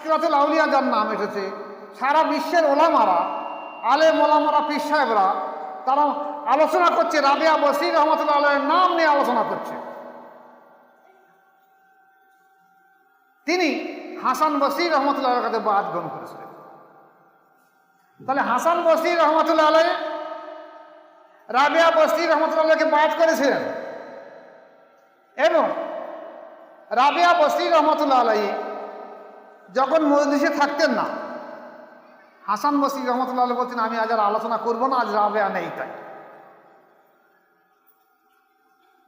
সিরাতুল আউলিয়া যার নাম এসেছে, সারা বিশ্বের ওলামারা আলে মোলামারা পীর সাহেবরা, তারা আলোচনা করছে, রাবিয়া বসির রহমতুল্লাহ আলের নাম নিয়ে আলোচনা করছে। তিনি হাসান বসির রহমতুল্লাহ কাছে বাদ গ্রহণ করেছিলেন। তাহলে হাসান বসির রহমতুল্লাহ আলহ রাবিয়া বসির রহমতুল্লাহ আলহকে বাদ করেছিলেন। এবং রাবিয়া বসির রহমতুল্লাহ আলাই যখন মজলিসে থাকতেন না, হাসান বসি রহমতুল্লাহ বলছেন, আমি আজ আর আলোচনা করব না, আজ রাবেয়া নেই তাই।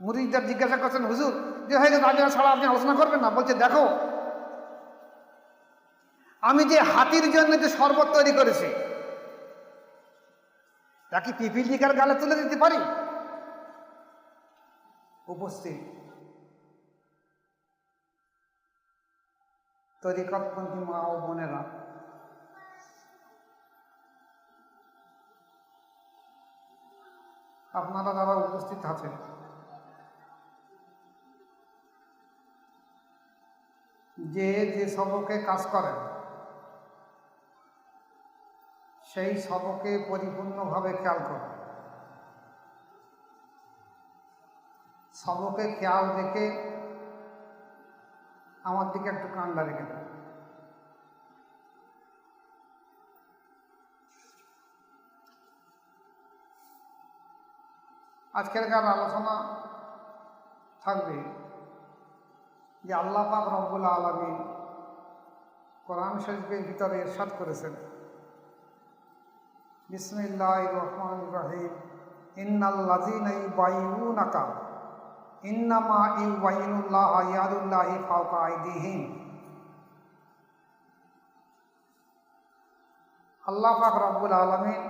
মুরিদদার জিজ্ঞাসা করছেন, হুজুর, যে হয়ে গেছে, রাবেয়া ছাড়া আপনি আলোচনা করবেন না? বলছে, দেখো, আমি যে হাতির জন্য যে শরবত তৈরি করেছি, তা কি পিপিলিকার গালে তুলে দিতে পারি? উপস্থিত তরিকতপন্থী মা ও বোনেরা। আপনারা যারা উপস্থিত আছেন, যে যে সবকে কাজ করেন, সেই সবকে পরিপূর্ণভাবে খেয়াল করুন। সবকে খেয়াল রেখে আমার দিকে একটু কান্ডা রেখে দেন। আজকেরকার আলোচনা থাকবে যে আল্লাহ পাক রব্বুল আলমী কোরআন শরীফের ভিতরে এরশাদ করেছেন। বিসমিল্লাহ রহমান রাহিম। ইন্নাল্লাজিন ইউবাইউনাকা। ইন্নামা ইউবাইনুল্লাহ ইয়াদুল্লাহি ফাওকা আইদিহিম। আল্লাহ পাক রব্বুল আলমিন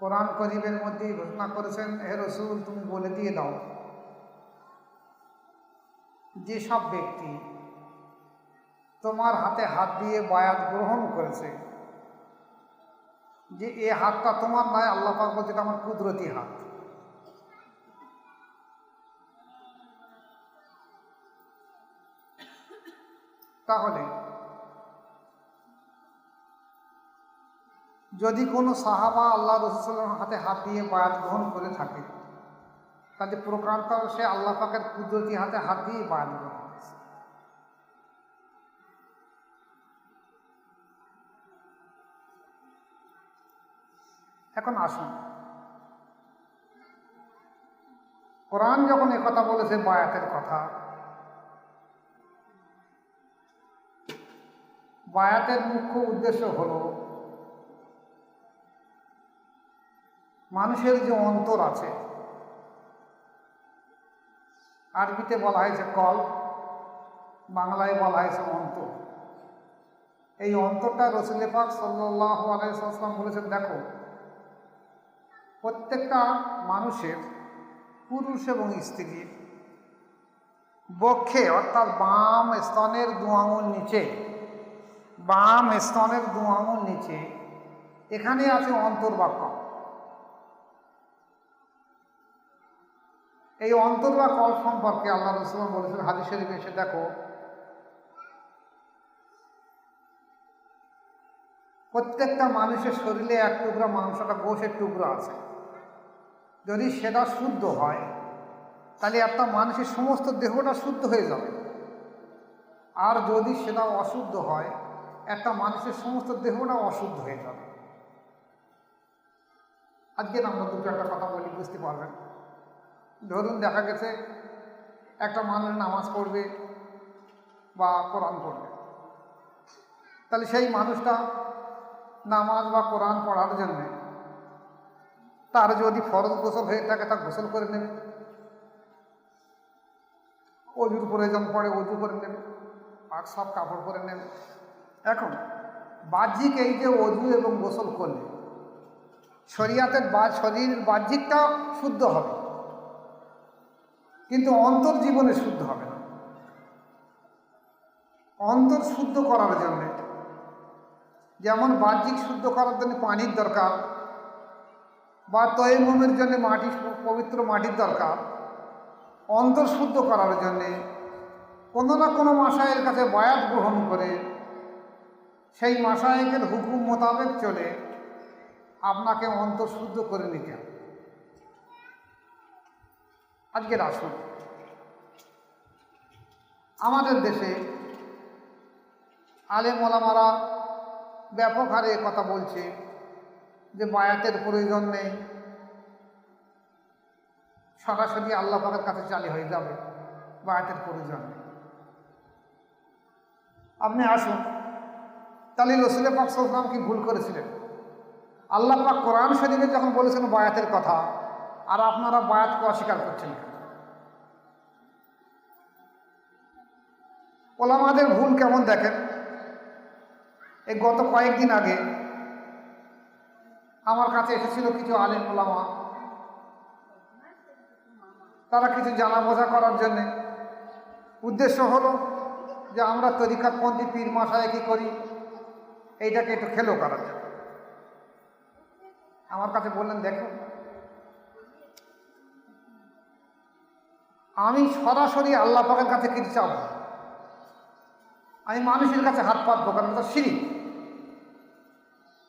কোরআন করিমের মধ্যে ঘোষণা করেছেন, হে রসুল, তুমি বলে দিয়ে দাও, যেসব ব্যক্তি তোমার হাতে হাত দিয়ে বায়াত গ্রহণ করেছে যে এ হাতটা তোমার নয়, আল্লাহ পাক বলছে আমার কুদরতি হাত। তাহলে, যদি কোনো সাহাবা আল্লাহ রসুলের হাতে হাত দিয়ে বায়াত গ্রহণ করে থাকে, তাহলে প্রকান্ত সে আল্লাহ পাকের কুদরতি হাতে হাত দিয়ে বায়াত গ্রহণ এখন আসুন। কোরআন যখন কথা বলেছে, বায়াতের কথা। বায়াতের মুখ্য উদ্দেশ্য হল, মানুষের যে অন্তর আছে, আরবিতে বলা হয়েছে কল, বাংলায় বলা হয়েছে অন্তর। এই অন্তরটা রসুল পাক সাল্লাহ আলাইসাল্লাম বলেছেন, দেখো প্রত্যেকটা মানুষের পুরুষ এবং স্ত্রীর বক্ষে, অর্থাৎ বাম স্তনের দু আঙুল নিচে, বাম স্তনের দু আঙুল নিচে, এখানে আছে অন্তর্বাক্য। এই অন্তর কল সম্পর্কে আল্লাহ রসুলাম বলেছেন, হাদিস শরীফ এসে দেখো, প্রত্যেকটা মানুষের শরীরে এক টুকরা মাংসটা গোষের টুকরো আছে। যদি সেটা শুদ্ধ হয়, তাহলে একটা মানুষের সমস্ত দেহটা শুদ্ধ হয়ে যাবে। আর যদি সেটা অশুদ্ধ হয়, একটা মানুষের সমস্ত দেহটা অশুদ্ধ হয়ে যাবে। আজকে আমরা দুটো একটা কথা বলি, বুঝতে পারবেন ধরুন দেখা গেছে, একটা মানুষ নামাজ পড়বে বা কোরআন পড়বে। তাহলে সেই মানুষটা নামাজ বা কোরআন পড়ার জন্যে তার যদি ফরজ গোসল হয়ে থাকে, তা গোসল করে নেবে। অজুর প্রয়োজন পড়ে, অজু করে নেবে আর সব কাপড় পরে নেবে। এখন, বাহ্যিক এই যে অজু এবং গোসল করলে, শরিয়াতের বা, শরীরের বাহ্যিকটা শুদ্ধ হবে, কিন্তু অন্তর জীবনে শুদ্ধ হবে না। অন্তর শুদ্ধ করার জন্যে, যেমন বাহ্যিক শুদ্ধ করার জন্য পানির দরকার বা তৈমমের জন্য মাটি পবিত্র মাটির দরকার অন্তর্শুদ্ধ করার জন্যে কোনো না কোনো মাসায়ের কাছে বায়াত গ্রহণ করে সেই মাসায়েকের হুকুম মোতাবেক চলে আপনাকে অন্তর্শুদ্ধ করে নিতে হবে। আজকের আসুন। আমাদের দেশে ওলামারা ব্যাপক হারে কথা বলছে। যে বায়াতের প্রয়োজন নেই, সরাসরি আল্লাহ পাকের কাছে চালি হয়ে যাবে বায়াতের প্রয়োজন নেই। আপনি আসুন। তাহলে রসুল পাক কি ভুল করেছিলেন? আল্লাহ পাক কোরআন শরীফে যখন বলেছেন বায়াতের কথা, আর আপনারা বায়াতকে অস্বীকার করছেন ওলামাদের ভুল কেমন দেখেন? এই গত কয়েকদিন আগে আমার কাছে এসেছিল কিছু আলেম ওলামা। তারা কিছু জানা বোঝা করার জন্যে। উদ্দেশ্য হলো যে আমরা তরিকাতপন্থী পীর মশায় কি করি, এইটাকে একটু খেলো করার জন্য। আমার কাছে বললেন দেখুন আমি সরাসরি আল্লাহ পাকের কাছে কিছু চাবো। আমি মানুষের কাছে হাত পাত ঢোকার মতো সিঁড়ি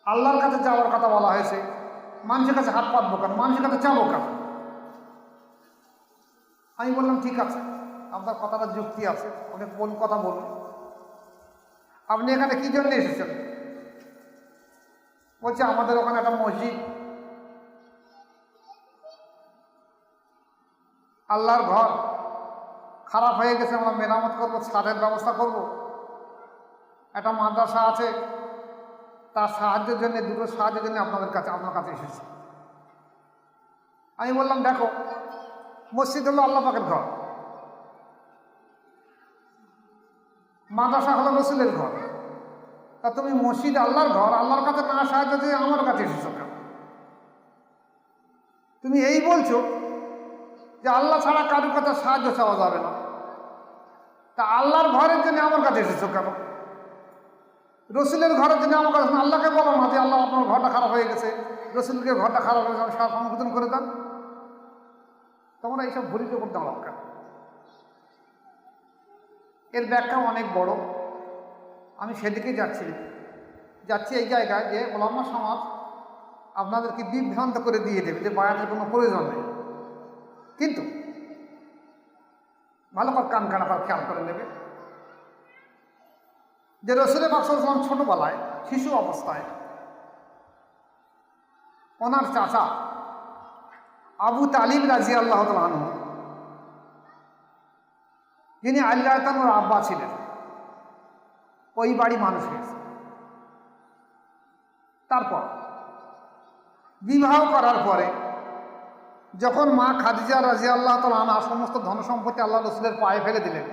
আল্লাহর কাছে যাওয়ার কথা বলা হয়েছে। মানুষের কাছে হাত পাতবো কেন? মানুষের কাছে চাবো কেন? আমি বললাম, ঠিক আছে, আপনার কথাটা যুক্তি আছে। অনেক কোন কথা বলুন? আপনি এখানে কি জন্য এসেছেন? বলছে, আমাদের ওখানে একটা মসজিদ। আল্লাহর ঘর। খারাপ হয়ে গেছে, আমরা মেরামত করব ছাদের ব্যবস্থা করব। একটা মাদ্রাসা আছে তার সাহায্যের জন্য, দুটো সাহায্যের জন্য আপনাদের কাছে আপনার কাছে এসেছি। আমি বললাম, দেখো, মসজিদ হলো আল্লাহ পাকের ঘর। মাদ্রাসা হলো রসুলের ঘর। তা তুমি মসজিদ আল্লাহর ঘর, আল্লাহর কাছে না সাহায্য দিয়ে আমার কাছে এসেছ কেন? তুমি এই বলছো যে আল্লাহ ছাড়া কারোর কাছে সাহায্য চাওয়া যাবে না। তা আল্লাহর ঘরের জন্য আমার কাছে এসেছ কেন? রসুলের জন্য আমার কাছে আল্লাহকে বলো না যে আল্লাহ আপনার ঘরটা খারাপ হয়ে গেছে, রসুলকে ঘরটা খারাপ হয়ে গেছে সার সংশোধন করে দেন। তোমরা এইসব ভুলিতে করতে আমার কেন এর ব্যাখ্যা অনেক বড়। আমি সেদিকে যাচ্ছি। যাচ্ছি এই জায়গায় যে ওলামা সমাজ আপনাদেরকে বিভ্রান্ত করে দিয়ে দেবে যে বায়াতের কোনো প্রয়োজন নেই। কিন্তু ভালো করে কান কানা খেয়াল করে নেবে। যে রসুলের বাকসাম ছোটবেলায়, শিশু অবস্থায় ওনার চাচা আবু তালিব রাজি আল্লাহ তালু যিনি আল্লাহ তানুর আব্বা ছিলেন, ওই বাড়ি মানুষ হয়েছে। তারপর বিবাহ করার পরে যখন মা খাদিজা রাজি আল্লাহ তালা সমস্ত ধন সম্পত্তি আল্লাহ রসুলের পায়ে ফেলে দিলেন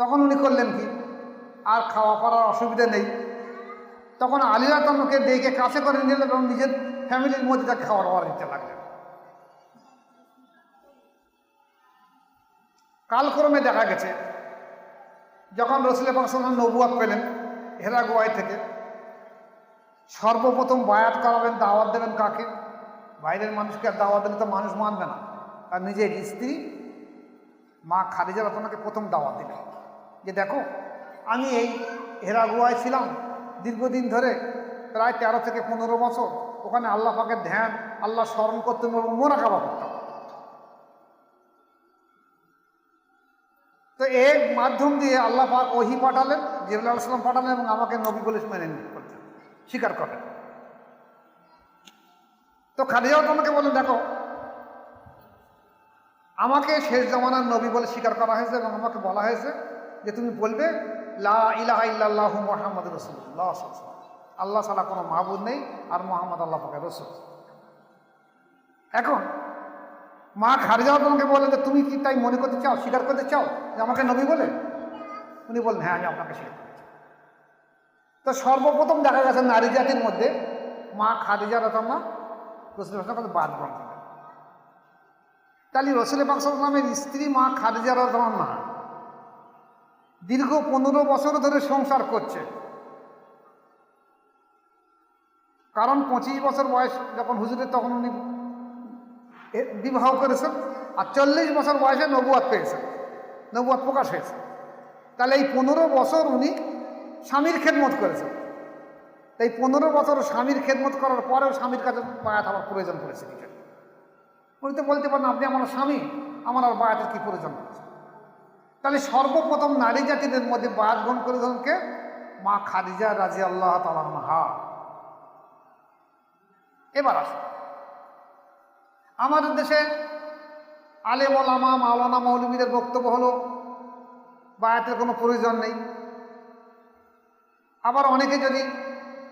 তখন উনি করলেন কি? আর খাওয়া পড়ার অসুবিধা নেই। তখন আলিয়া তন্নকে ডেকে কাছে করে নিলেন এবং নিজের ফ্যামিলির মধ্যে তাকে খাওয়া দাওয়া দিতে লাগলেন। কালক্রমে দেখা গেছে, যখন রসুলের পাকসাল্লাম নবুয়াত পেলেন হেরা গোয়াই থেকে, সর্বপ্রথম বায়াত করাবেন, দাওয়াত দেবেন কাকে? বাইরের মানুষকে আর দাওয়াত দিলে তো মানুষ মানবে না। আর নিজের স্ত্রী মা খাদিজা রতনাকে প্রথম দাওয়াত দিলেন যে দেখো, আমি এই হেরাগুয়ায় ছিলাম দীর্ঘদিন ধরে, প্রায় তেরো থেকে পনেরো বছর। ওখানে আল্লাহ পাকের ধ্যান, আল্লাহ স্মরণ করতেন এবং মোরাকাবা করতাম তো এর মাধ্যম দিয়ে আল্লাহ পাক ওহি পাঠালেন জিবুল আলাইসাল্লাম পাঠালেন এবং আমাকে নবী বলে মেনে করতেন স্বীকার করেন তো খাদিজাও তোমাকে বলেন দেখো, আমাকে শেষ জমানার নবী বলে স্বীকার করা হয়েছে এবং আমাকে বলা হয়েছে যে তুমি বলবে, লা মোহাম্মদ রসুল্লাহ আল্লাহ ছাড়া কোনো মাহবুদ নেই আর মোহাম্মদ আল্লাহ পাকে রসুল। এখন, মা খারিজাও তোমাকে বলে যে, তুমি কি তাই মনে করতে চাও, স্বীকার করতে চাও যে আমাকে নবী বলে? উনি বললেন হ্যাঁ আমি আপনাকে স্বীকার করতে চাই। তো সর্বপ্রথম দেখা গেছে নারী জাতির মধ্যে মা খাদিজা রতমা রসুল কাছে বাদ গ্রহণ করলেন তাহলে রসুল নামের স্ত্রী মা খাদিজা রহমান মা দীর্ঘ পনেরো বছর ধরে সংসার করছে। কারণ পঁচিশ বছর বয়স যখন হুজুরের, তখন উনি বিবাহ করেছেন আর চল্লিশ বছর বয়সে নবুয়াত পেয়েছেন। নবুয়াত প্রকাশ হয়েছে। তাহলে এই পনেরো বছর উনি স্বামীর খেদমত করেছেন। এই পনেরো বছর স্বামীর খেদমত করার পরেও স্বামীর কাছে বায়াত আমার প্রয়োজন পড়েছে নিজের। উনি তো বলতে পারেন, আপনি আমার স্বামী, আমার আর বায়াতের কী প্রয়োজন পড়েছে? তাহলে সর্বপ্রথম নারী জাতিদের মধ্যে বাদ গ্রহণ করেছেন কে? মা খাদিজা রাজি আল্লাহ তালাহা এবার আসুন। আমাদের দেশে আলেম ওলামা, মাওলানা, মৌলবীদের বক্তব্য হলো, বায়াতের কোনো প্রয়োজন নেই। আবার অনেকে যদি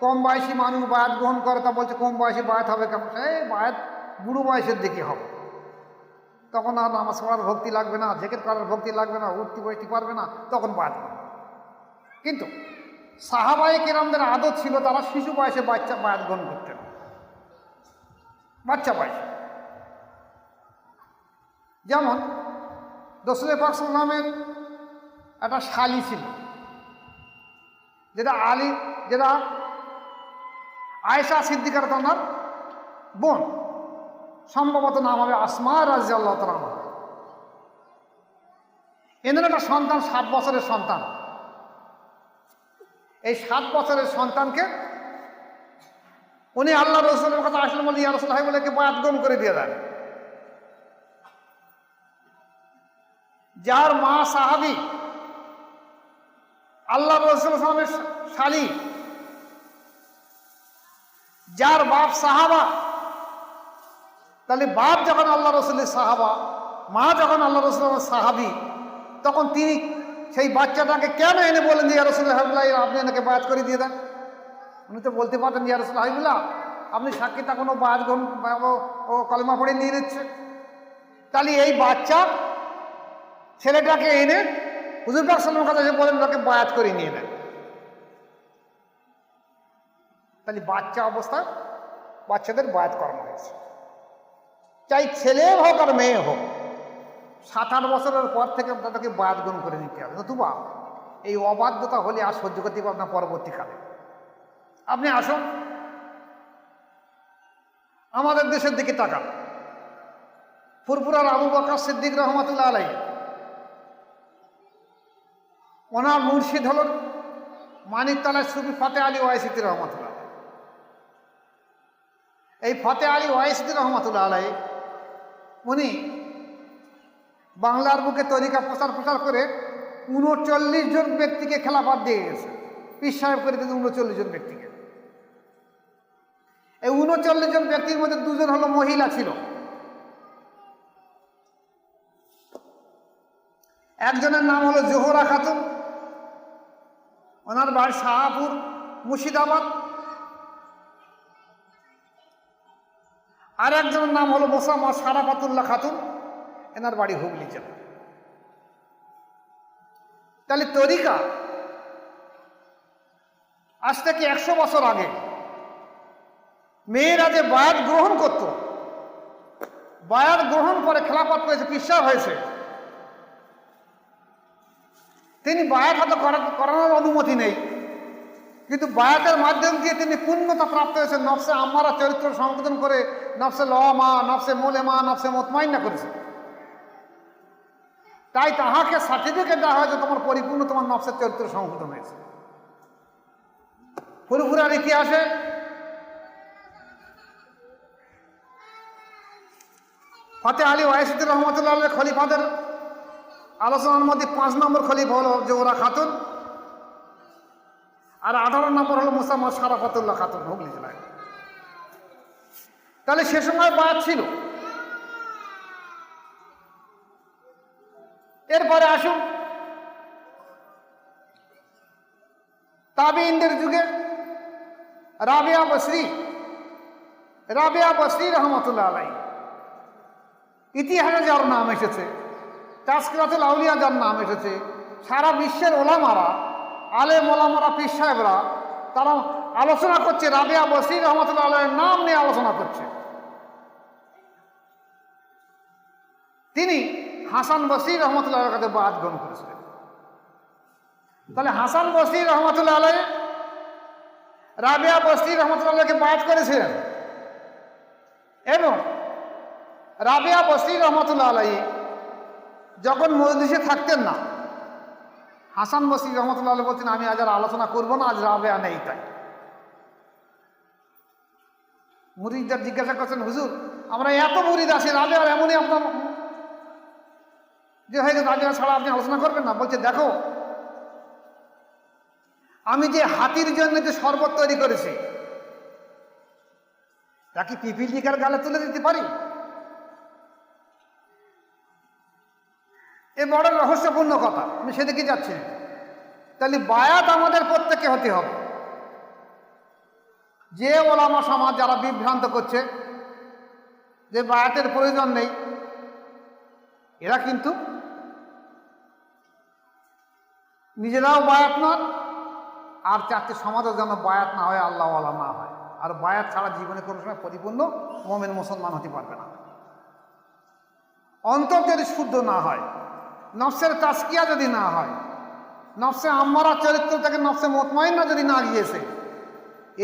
কম বয়সী মানুষ বায়াত গ্রহণ করে, তা বলছে কম বয়সী বায়াত হবে কেমন? এই বায়াত বুড়ো বয়সের দিকে হবে। তখন আর নামাজ পড়ার ভক্তি লাগবে না জেকেট করার ভক্তি লাগবে না, উঠতে বসতে পারবে না, তখন করবে কিন্তু সাহাবাই কেরামদের আদত ছিল তারা শিশু বয়সে বাচ্চা বায়াত গ্রহণ করতেন। বাচ্চা বয়সে। যেমন দসরে পাক সাল্লামের একটা শালি ছিল, যেটা আলী, যেটা আয়েশা সিদ্দিকার তানার বোন। সম্ভবত নাম হবে আসমা রাজি আল্লাহ তালাম এদের একটা সন্তান সাত বছরের সন্তান। এই সাত বছরের সন্তানকে উনি আল্লাহ রসুলের কথা আসলে বলে, ইয়া রসুল বলে গ্রহণ করে দিয়ে দেন। যার মা সাহাবি আল্লাহ রসুল সালামের শালী, যার বাপ সাহাবা তাহলে বাপ যখন আল্লাহ রসুলের সাহাবা, মা যখন আল্লাহ রসুলের সাহাবি, তখন তিনি সেই বাচ্চাটাকে কেন এনে বলেন যে রসুল হাবিল্লাহ আপনি এনাকে বায়াত করে দিয়ে দেন? উনি তো বলতে পারতেন ইয়া রসুল হাবিবুল্লাহ, আপনি সাক্ষী তা কোনো বায়াত গ্রহণ ও কলমা পড়ে নিয়ে নিচ্ছে। তাহলে এই বাচ্চা ছেলেটাকে এনে হুজুর সাল্লাম কথা এসে বলেন ওকে বায়াত করে নিয়ে নেন তাহলে বাচ্চা অবস্থা বাচ্চাদের বায়াত করানো হয়েছে। চাই ছেলে হোক আর মেয়ে হোক, সাত আট বছরের পর থেকে তাদেরকে গ্রহণ করে নিতে হবে। নতুবা এই অবাধ্যতা হলে আর সহ্য করতে পারবে না পরবর্তীকালে। আপনি আসুন। আমাদের দেশের দিকে তাকান। ফুরপুরার আবু বকর সিদ্দিক রহমতুল্লাহ আলাই ওনার মুর্শিদ হল মানিকতলায় সুফি ফতে আলী ওয়াইসিদ্দি রহমতুল্লাহ এই ফতে আলী ওয়াইসিদ্দি রহমতুল্লাহ আলাই উনি বাংলার বুকে তরিকা প্রচার প্রচার করে উনচল্লিশ জন ব্যক্তিকে খেলাফাত দিয়ে গেছে। পীর সাহেব করে দিয়েছে উনচল্লিশ জন ব্যক্তিকে। এই উনচল্লিশ জন ব্যক্তির মধ্যে দুজন হলো মহিলা ছিল। একজনের নাম হলো জোহরা খাতুন। ওনার বাড়ি শাহাপুর, মুর্শিদাবাদ। আর একজনের নাম হলো মোসাম্মদ সারাফাতুল্লাহ খাতুন। এনার বাড়ি হুগলি জেলা। তাহলে তরিকা আজ থেকে একশো বছর আগে মেয়েরা যে বায়াত গ্রহণ করত, বায়াত গ্রহণ করে খেলাপাত করেছে পিসা হয়েছে। তিনি বায়াত হাতে করানোর অনুমতি নেই। কিন্তু বায়াতের মাধ্যম দিয়ে তিনি পূর্ণতা প্রাপ্ত হয়েছেন, নফসে আমারা চরিত্র সংশোধন করে নফসে লমা নফসে মোলেমা, নফসে মতমাইন্না করেছে। তাই তাহাকে সার্টিফিকেট দেওয়া হয়েছে তোমার পরিপূর্ণ তোমার নফসের চরিত্র সংশোধন হয়েছে। ফুরফুরার ইতিহাসে ফতে আলী ওয়াইসুদ্দিন রহমতুল্লাহ খলিফাদের আলোচনার মধ্যে পাঁচ নম্বর খলিফা হলো জোহরা খাতুন। আর আঠারো নম্বর হলো মুসাম্মদ সারাফাতুল্লাহ খাতুন, হুগলি জেলায়। তাহলে সে সময় বাদ ছিল। এরপরে আসুন। তাবিনদের যুগে রাবিয়া বসরি রাবিয়া বসরি রহমতুল্লাহ আলাই ইতিহাসে যার নাম এসেছে, তাস্কিরাতুল আউলিয়া যার নাম এসেছে, সারা বিশ্বের ওলামারা আলেম ওলামারা পীর সাহেবরা, তারা আলোচনা করছে, রাবিয়া বসির রহমতুল্লাহ আলের নাম নিয়ে আলোচনা করছে। তিনি হাসান বসির রহমতুল্লাহ কাছে বাদ গ্রহণ করেছিলেন। তাহলে হাসান বসির রহমতুল্লাহ আলহ রাবিয়া বসির রহমতুল্লাহকে বাদ করেছিলেন। এবং রাবিয়া বসরি রহমতুল্লাহ আলাই যখন মজলিসে থাকতেন না হাসান বসরি রহমতুল্লাহ বলছেন, আমি আজ আর আলোচনা করব না, আজ রাবেয়া নেই তাই। মুরিদদের জিজ্ঞাসা করছেন, হুজুর, আমরা এত মুরিদ আছি রাবে আর এমনই আপনার যে, হয়ে গেছে রাবেয়া ছাড়া আপনি আলোচনা করবেন না। বলছে, দেখো, আমি যে হাতির জন্য যে শরবত তৈরি করেছি, তা কি পিপিলিকার গালে তুলে দিতে পারি? এ বড় রহস্যপূর্ণ কথা। আমি সেদিকে যাচ্ছি। তাহলে বায়াত আমাদের প্রত্যেকে হতে হবে। যে ওলামা সমাজ যারা বিভ্রান্ত করছে, যে বায়াতের প্রয়োজন নেই, এরা কিন্তু নিজেরাও বায়াত নন, আর চারটে সমাজের যেন বায়াত না হয় আল্লাহওয়ালা না হয়। আর বায়াত ছাড়া জীবনে কোনো সময় পরিপূর্ণ মোমেন মুসলমান হতে পারবে না। অন্তর যদি শুদ্ধ না হয় নফসের তাস্কিয়া যদি না হয়, নফসে আম্মারা চরিত্র থেকে নফসে মতমাইন্না যদি না গিয়েছে,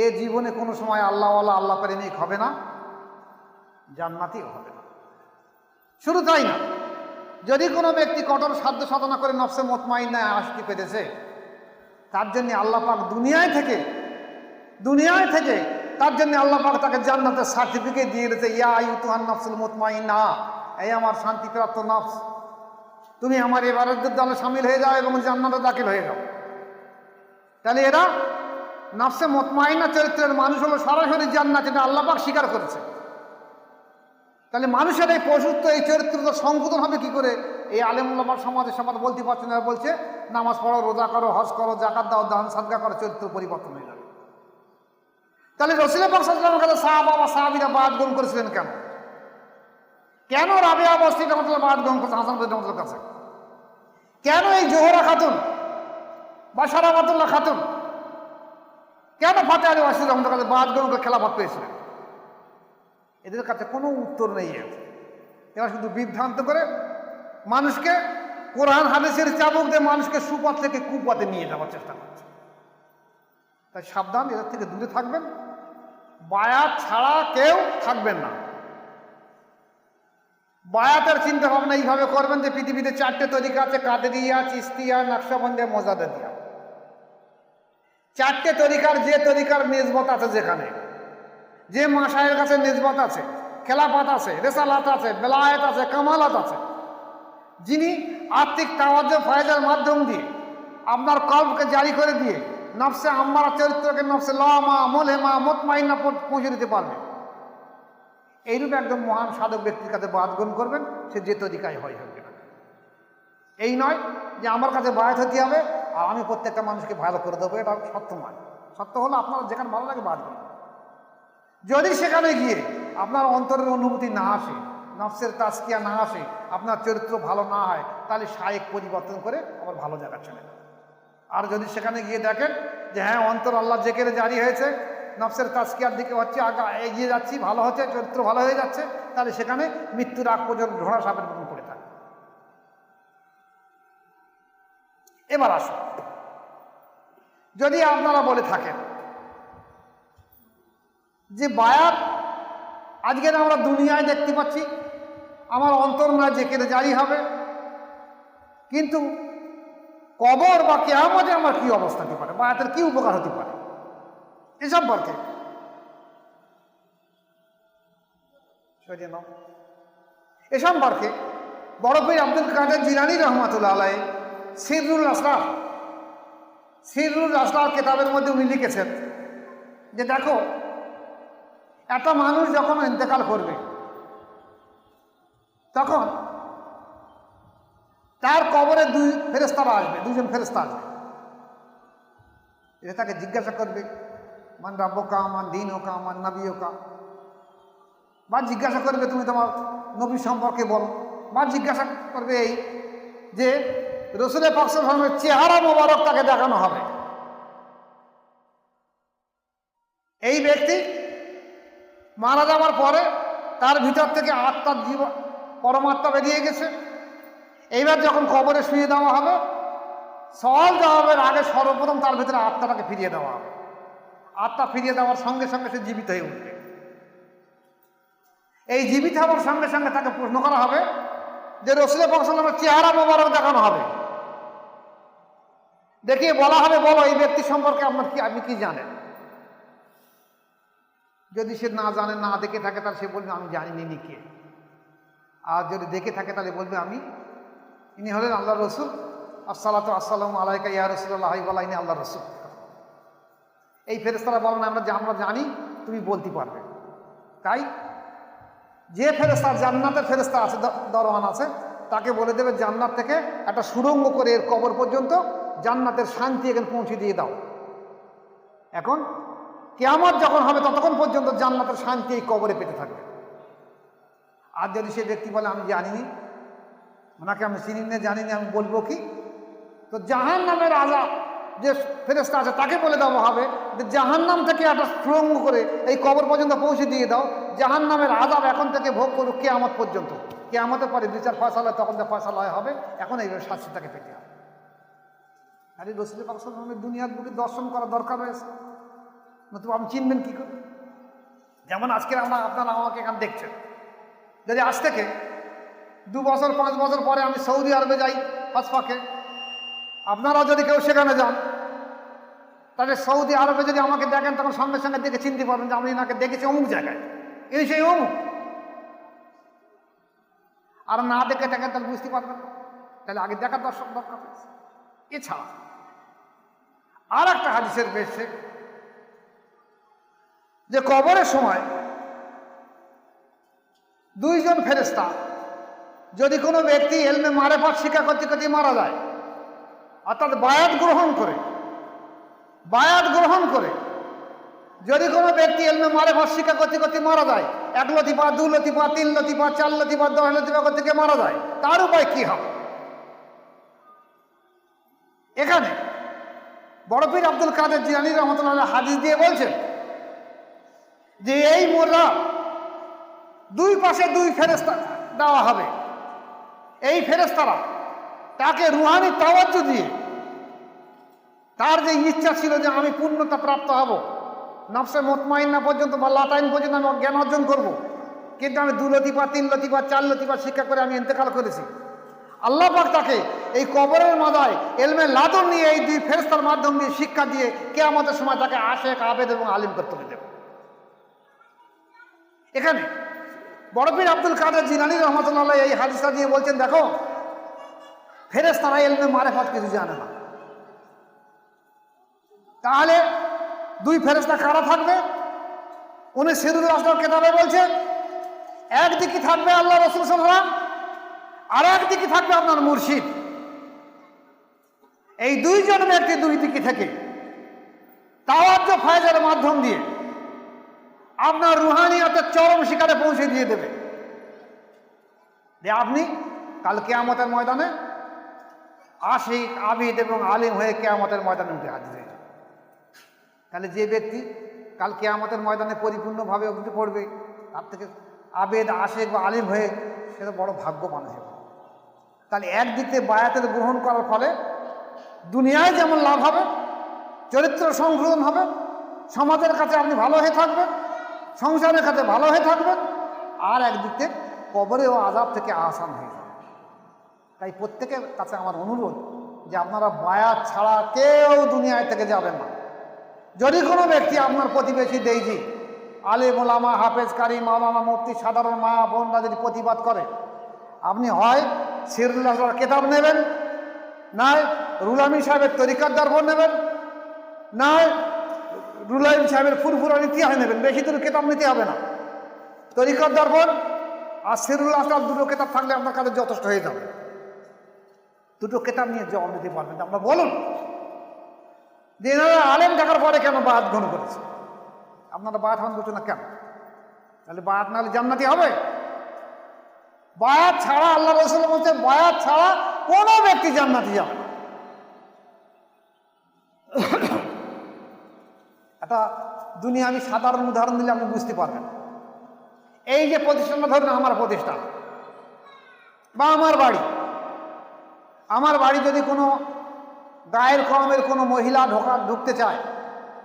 এ জীবনে কোনো সময় আল্লাহওয়ালা আল্লাহ প্রেমিক হবে না জান্নাতিও হবে না। শুধু তাই না, যদি কোনো ব্যক্তি কঠোর সাধ্য সাধনা করে নফসে মতমাইন্নায় আসতে পেরেছে, তার জন্য আল্লাহ পাক দুনিয়ায় থেকে দুনিয়ায় থেকে তার জন্য আল্লাহ পাক তাকে জান্নাতের সার্টিফিকেট দিয়ে দিয়েছে, ইয়া ইউতুহান নফসুল মুতমাইন্না এই আমার শান্তিপ্রাপ্ত নফস। তুমি আমার এবারের দলে সামিল হয়ে যাও এবং জান্নাতে দাখিল হয়ে যাও। তাহলে এরা নফসে মতমাইনা চরিত্রের মানুষ হলো সরাসরি জান্নাত, এটা আল্লাহ পাক স্বীকার করেছে। তাহলে মানুষের এই পশুত্ব, এই চরিত্র তো সংশোধন হবে কি করে? এই আলেমুল্লামার সমাজে সমাজ বলতে পারছে না, বলছে, নামাজ পড়ো, রোজা করো, হজ করো জাকাত দাও, দান সাদগা করো, চরিত্র পরিবর্তন হয়ে যাবে। তাহলে রসিলা পাকসালামের কাছে সাহাবা বাবা সাহাবিরা বাদ গ্রহণ করেছিলেন কেন? কেন বস্তি রহমতুল্লাহ বাদ গ্রহণ করছে, হাসান কাছে? কেন এই জোহরা খাতুন? বা সারাবাতুল্লাহ খাতুন? কেন ফাতে আলী ওয়াসির রহমতুল্লাহ কাছে করে খেলাফত পেয়েছিলেন? এদের কাছে কোনো উত্তর নেই। এরা শুধু বিভ্রান্ত করে মানুষকে কোরআন, হাদিসের চাবুক দিয়ে মানুষকে সুপথ থেকে কুপথে নিয়ে যাওয়ার চেষ্টা করছে। তাই সাবধান, এদের থেকে দূরে থাকবেন। বায়াত ছাড়া কেউ থাকবেন না। বায়াতের চিন্তা ভাবনা এইভাবে করবেন যে পৃথিবীতে চারটে তরিকা আছে, কাদেরিয়া, চিস্তিয়া নকশাবন্দিয়া মজাদা দিয়া চারটে তরিকার যে তরিকার নিসবত আছে যেখানে, যে মাসায়ের কাছে নিসবত আছে, খেলাফত আছে, রেসালাত আছে, বেলায়েত আছে, কামালাত আছে, যিনি আর্থিক তাওয়াজ ফায়দার মাধ্যম দিয়ে আপনার কল্পকে জারি করে দিয়ে নফসে আম্মারা চরিত্রকে নফসে লামা মোলেমা মোতমাইনা পৌঁছে দিতে পারবে। এইরূপ একদম মহান সাধক ব্যক্তির কাছে বাদ গ্রহণ করবেন, সে যে তরিকায় হয় হবে না। এই নয় যে আমার কাছে বায়াত হতে হবে, আর আমি প্রত্যেকটা মানুষকে ভালো করে দেবো, এটা সত্য নয়। সত্য হলো আপনার যেখানে ভালো লাগে বাদ গ্রহণ যদি সেখানে গিয়ে আপনার অন্তরের অনুভূতি না আসে, নফসের তাস্কিয়া না আসে, আপনার চরিত্র ভালো না হয়, তাহলে শায়েক পরিবর্তন করে আবার ভালো জায়গা চলে আর যদি সেখানে গিয়ে দেখেন যে হ্যাঁ অন্তর আল্লাহ জেকেরে জারি হয়েছে নফসের তাস্কিয়ার দিকে হচ্ছে আগা এগিয়ে যাচ্ছি, ভালো হচ্ছে, চরিত্র ভালো হয়ে যাচ্ছে, তাহলে সেখানে মৃত্যুর আগ পর্যন্ত ঘোড়া সাপের মতন পড়ে থাকে। এবার আসুন। যদি আপনারা বলে থাকেন যে বায়াত আজকে আমরা দুনিয়ায় দেখতে পাচ্ছি, আমার অন্তর না জেকেরে জারি হবে, কিন্তু কবর বা কেয়ামতে আমার কি অবস্থা হতে পারে? বায়াতের কি উপকার হতে পারে? এ সম্পর্কে। এ সম্পর্কে বড় পীর আব্দুল কাদের জিলানি রহমাতুল্লাহ আলাই সিরুল আসলার সিরুল আসলার কেতাবের মধ্যে উনি লিখেছেন যে দেখো, একটা মানুষ যখন ইন্তেকাল করবে, তখন তার কবরে দুই ফেরেস্তারা আসবে দুজন ফেরেস্তা আসবে। এটা তাকে জিজ্ঞাসা করবে মান রাব্বকা মান দিন ওকা মান নবী ওকা বা জিজ্ঞাসা করবে তুমি তোমার নবী সম্পর্কে বলো। বা জিজ্ঞাসা করবে এই যে রসুলের পাকসের চেহারা মোবারক তাকে দেখানো হবে। এই ব্যক্তি মারা যাওয়ার পরে তার ভিতর থেকে আত্মার জীবন পরমাত্মা বেরিয়ে গেছে। এইবার যখন কবরে শুয়ে দেওয়া হবে, সওয়াল জবাবের আগে সর্বপ্রথম তার ভিতরে আত্মাটাকে ফিরিয়ে দেওয়া হবে। আত্মা ফিরিয়ে দেওয়ার সঙ্গে সঙ্গে সে জীবিত হয়ে উঠবে। এই জীবিত হওয়ার সঙ্গে সঙ্গে তাকে প্রশ্ন করা হবে যে রসুলের পাকসাল্লামের চেহারা মোবারক দেখানো হবে। দেখিয়ে বলা হবে, বলো, এই ব্যক্তি সম্পর্কে আপনার কি আপনি কি জানেন? যদি সে না জানে, না দেখে থাকে, তাহলে সে বলবে, আমি জানি নি কে। আর যদি দেখে থাকে, তাহলে বলবে, আমি ইনি হলেন আল্লাহ রসুল। আসসালাতু আসসালাম আলাইকা ইয়া রসুল্লাহ আল্লাহ রসুল। এই ফেরেস্তারা বলেন, আমরা আমরা জানি, তুমি বলতে পারবে। তাই যে ফেরেস্তার জান্নাতের ফেরেস্তা আছে দরওয়ান আছে, তাকে বলে দেবে, জান্নাত থেকে একটা সুরঙ্গ করে এর কবর পর্যন্ত জান্নাতের শান্তি এখানে পৌঁছে দিয়ে দাও। এখন কেয়ামত যখন হবে, ততক্ষণ পর্যন্ত জান্নাতের শান্তি এই কবরে পেতে থাকবে। আর যদি সে ব্যক্তি বলে, আমি জানিনি, ওনাকে আমি চিনি না জানিনি, আমি বলব কি? তো জাহান নামের আজাব যে ফেরেস্তা আছে, তাকে বলে দেওয়া হবে যে জাহান নাম থেকে একটা সুরঙ্গ করে এই কবর পর্যন্ত পৌঁছে দিয়ে দাও। জাহান নামের আজাব এখন থেকে ভোগ করুক কে কেয়ামত পর্যন্ত। কে কেয়ামতের পরে বিচার ফয়সালা, তখন যে ফয়সালা হবে, এখন এইভাবে শাস্তি তাকে পেতে হবে। আরে রসুল পাকসালামের দুনিয়ার বুকে দর্শন করা দরকার রয়েছে। নতুবা আপনি চিনবেন কী করে? যেমন আজকে আমরা, আপনারা আমাকে এখানে দেখছেন। যদি আজ থেকে দু বছর, পাঁচ বছর পরে আমি সৌদি আরবে যাই হসপাকে আপনারা যদি কেউ সেখানে যান, তাহলে সৌদি আরবে যদি আমাকে দেখেন, তখন সঙ্গে সঙ্গে দেখে চিনতে পারবেন যে আমি এনাকে দেখেছি অমুক জায়গায়। এই সেই অমুক। আর না দেখে দেখেন তাহলে বুঝতে পারবেন তাহলে আগে দেখার দর্শক দরকার। এছাড়া আর একটা হাদিসের বেশে, যে কবরের সময় দুইজন ফেরেস্তা যদি কোনো ব্যক্তি এলমে মারে পাঠ শিক্ষা করতে করতে মারা যায় অর্থাৎ বায়াত গ্রহণ করে। বায়াত গ্রহণ করে। যদি কোনো ব্যক্তি এলমে মারে শিক্ষা করতে করতে মারা যায়, এক লতিপা দু লতিপা তিন লতিপা চার লতিপা দশ লতিপা করতে গিয়ে মারা যায়, তার উপায় কি হবে? এখানে বড় পীর আব্দুল কাদের জিয়ানি রহমতুল্লাহ হাদিস দিয়ে বলছেন যে এই মোররা দুই পাশে দুই ফেরেস্তা দেওয়া হবে। এই ফেরেস্তারা তাকে রুহানি তাওয়াজ্জু দিয়ে তার যে ইচ্ছা ছিল যে আমি পূর্ণতা প্রাপ্ত হব, নফসে মতমাইন্না পর্যন্ত বা লাতাইন পর্যন্ত আমি জ্ঞান অর্জন করব। কিন্তু আমি দু লতিপা তিন লতিপা চার লতিপা শিক্ষা করে আমি ইন্তেকাল করেছি আল্লাহ পাক তাকে এই কবরের মাদায় এলমে লাদন নিয়ে এই দুই ফেরস্তার মাধ্যম দিয়ে শিক্ষা দিয়ে কেয়ামতের সময় তাকে আশেক, আবেদ এবং আলিম করতে দেবে এখানে বড়পীর আব্দুল কাদের জিনানি রহমতুল্লাহ এই হাদিসটা দিয়ে বলছেন, দেখো ফেরেস্তারা এলমে মারেফাত কিছু জানে না। তাহলে দুই ফেরেস্তা কারা থাকবে? উনি সিরুল আসলাম কেতাবে বলছেন একদিকে থাকবে আল্লাহ রসুল সাল্লাম আর একদিকে থাকবে আপনার মুর্শিদ। এই দুইজন ব্যক্তি দুই দিকে থেকে তাওয়াজ্য ফায়জার মাধ্যম দিয়ে আপনার রুহানিয়াতের চরম শিকারে পৌঁছে দিয়ে দেবে। যে আপনি কালকে কেয়ামতের ময়দানে আশিক, আবিদ এবং আলিম হয়ে কেয়ামতের ময়দানে উঠে হাজির হয়ে। তাহলে যে ব্যক্তি কাল কেয়ামতের ময়দানে পরিপূর্ণভাবে উঠে পড়বে, তার থেকে আবেদ, আশেক বা আলিম হয়ে সেটা বড় ভাগ্যবান হবে তাহলে একদিক থেকে বায়াতের গ্রহণ করার ফলে দুনিয়ায় যেমন লাভ হবে, চরিত্র সংশোধন হবে, সমাজের কাছে আপনি ভালো হয়ে থাকবেন, সংসারের কাছে ভালো হয়ে থাকবেন, আর একদিক থেকে কবরে ও আজাব থেকে আসান হয়ে যাবে তাই প্রত্যেকের কাছে আমার অনুরোধ যে আপনারা বায়াত ছাড়া কেউ দুনিয়ায় থেকে যাবেন না। যদি কোনো ব্যক্তি আপনার প্রতিবেশী দেইজি আলে মোলামা হাফেজ কারি মামামা মুফতি সাধারণ মা বোনরা যদি প্রতিবাদ করে, আপনি হয় সিরুল্লাহ কেতাব নেবেন নয় রুলামি সাহেবের তরিকার দর্পণ নেবেন নয় রুলাইম সাহেবের ফুরফুরা ইতিহাস নেবেন, বেশি দূর কেতাব নিতে হবে না। তরিকার দর্পণ আর সিরুল দুটো কেতাব থাকলে আপনার কাছে যথেষ্ট হয়ে যাবে। দুটো কেতাব নিয়ে জবাব দিতে পারবেন আপনার বলুন যে এনারা আলেম দেখার পরে কেন বায়াত গ্রহণ করেছে? আপনারা বায়াত হন করছেন না কেন? তাহলে বায়াত নাহলে জান্নাতি হবে? বায়াত ছাড়া আল্লাহ রসুল বলছে বায়াত ছাড়া কোনো ব্যক্তি জান্নাতি যাবে একটা দুনিয়া আমি সাধারণ উদাহরণ দিলে আপনি বুঝতে পারবেন। এই যে প্রতিষ্ঠানটা, ধরুন আমার প্রতিষ্ঠান বা আমার বাড়ি। আমার বাড়ি যদি কোনো গায়ের কমের কোনো মহিলা ঢোকা ঢুকতে চায়,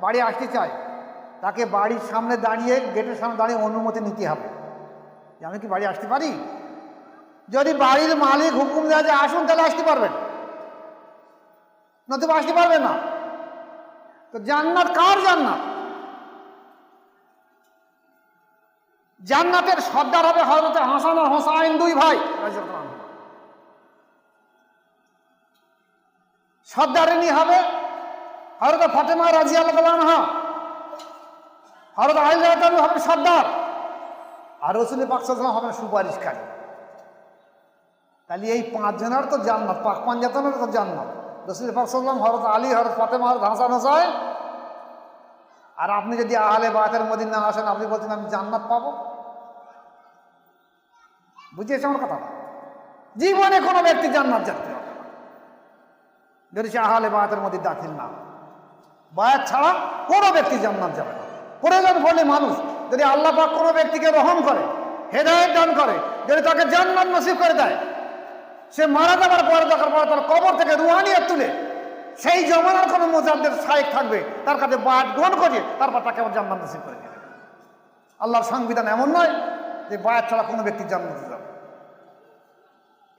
বাড়ি আসতে চায়, তাকে বাড়ির সামনে দাঁড়িয়ে, গেটের সামনে দাঁড়িয়ে অনুমতি নিতে হবে। যে আমি কি বাড়ি আসতে পারি? যদি বাড়ির মালিক হুকুম দেয় যে আসুন, তাহলে আসতে পারবেন। নতুবা আসতে পারবেন না। তো জান্নাত কার জান্নাত? জান্নাতের সর্দার হবে হজরত হাসান আর হোসাইন দুই ভাই সর্দারিনী হবে। হরত ফাতেমা রাজি আল্লাহ হরত আল্লাহ হবে সর্দার। আর রসুল পাকসাল্লাম হবেন সুপারিশকারী। তাহলে এই পাঁচজনের তো জান্নাত, পাক পাঞ্জাতনের তো জান্নাত। রসুল পাকসাল্লাম হরত আলী হরত ফাতেমা হরত হাসান হোসাইন। আর আপনি যদি আহলে বাতের মদিন না আসেন, আপনি বলছেন, আমি জান্নাত পাবো? বুঝিয়েছে আমার কথা জীবনে কোনো ব্যক্তি জান্নাত যেতে হবে না। যদি সে আহলে বায়াতের মধ্যে দাখিল না। বায়াত ছাড়া কোনো ব্যক্তি জান্নাত যাবে না। প্রয়োজন পড়লে মানুষ যদি আল্লাহ পাক কোনো ব্যক্তিকে রহম করে, হেদায়ত দান করে, যদি তাকে জান্নাত নসিব করে দেয়, সে মারা যাবার পরে দেখার পরে তার কবর থেকে রুহানিয়ত তুলে, সেই জমানার কোনো মোজাদ্দের সাহেব থাকবে, তার কাছে বায়াত গ্রহণ করে, তারপর তাকে আমার জান্নাত নসিব করে দেবে। আল্লাহর সংবিধান এমন নয় যে বায়াত ছাড়া কোনো ব্যক্তি জান্নাতে যাবে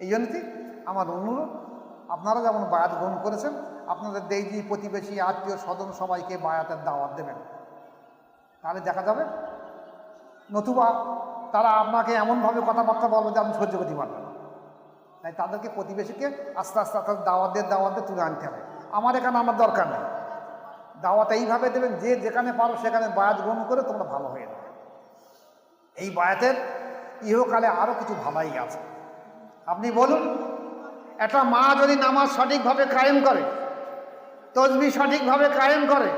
এই জন্যই আমার অনুরোধ আপনারা যেমন বায়াত গ্রহণ করেছেন, আপনাদের দেইজি, প্রতিবেশী, আত্মীয় স্বজন সবাইকে বায়াতের দাওয়াত দেবেন। তাহলে দেখা যাবে, নতুবা তারা আপনাকে এমনভাবে কথাবার্তা বলবে যে আপনি সহ্য করতে পারবেন তাই তাদেরকে, প্রতিবেশীকে আস্তে আস্তে আস্তে দাওয়াত দিয়ে দাওয়াত দিয়ে তুলে আনতে হবে। আমার এখানে আমার দরকার নেই। দাওয়াত এইভাবে দেবেন, যে যেখানে পারো সেখানে বায়াত গ্রহণ করে তোমরা ভালো হয়ে যাবে। এই বায়াতের ইহকালে আরও কিছু ভালাই আছে। আপনি বলুন একটা মা যদি নামাজ সঠিকভাবে কায়েম করে, তসবি সঠিকভাবে কায়েম করে,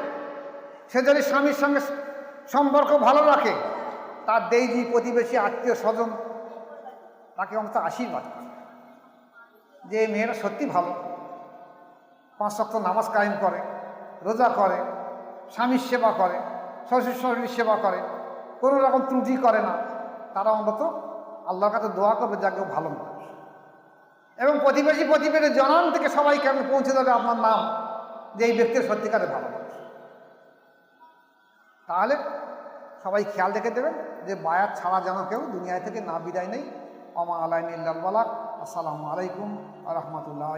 সে যদি স্বামীর সঙ্গে সম্পর্ক ভালো রাখে, তার দেইজি প্রতিবেশী, আত্মীয় স্বজন, তাকে অন্তত আশীর্বাদ যে এই মেয়েরা সত্যি ভালো। পাঁচ সপ্তাহ নামাজ কায়েম করে, রোজা করে, স্বামীর সেবা করে, শ্বশুর শাশুড়ির সেবা করে, কোনো রকম ত্রুটি করে না, তারা অন্তত আল্লাহর কাছে দোয়া করবে যাকে ভালো মানুষ এবং প্রতিবেশী প্রতিবেশী জনান থেকে সবাইকে আপনি পৌঁছে দেবে আপনার নাম, যে এই ব্যক্তির সত্যিকারে ভালো মানুষ তাহলে সবাই খেয়াল রেখে দেবেন যে বায়াত ছাড়া যেন কেউ দুনিয়া থেকে না বিদায় নেই। অমা আলাইন ইল্লাল বালাক। আসসালামু আলাইকুম আ রহমতুল্লাহ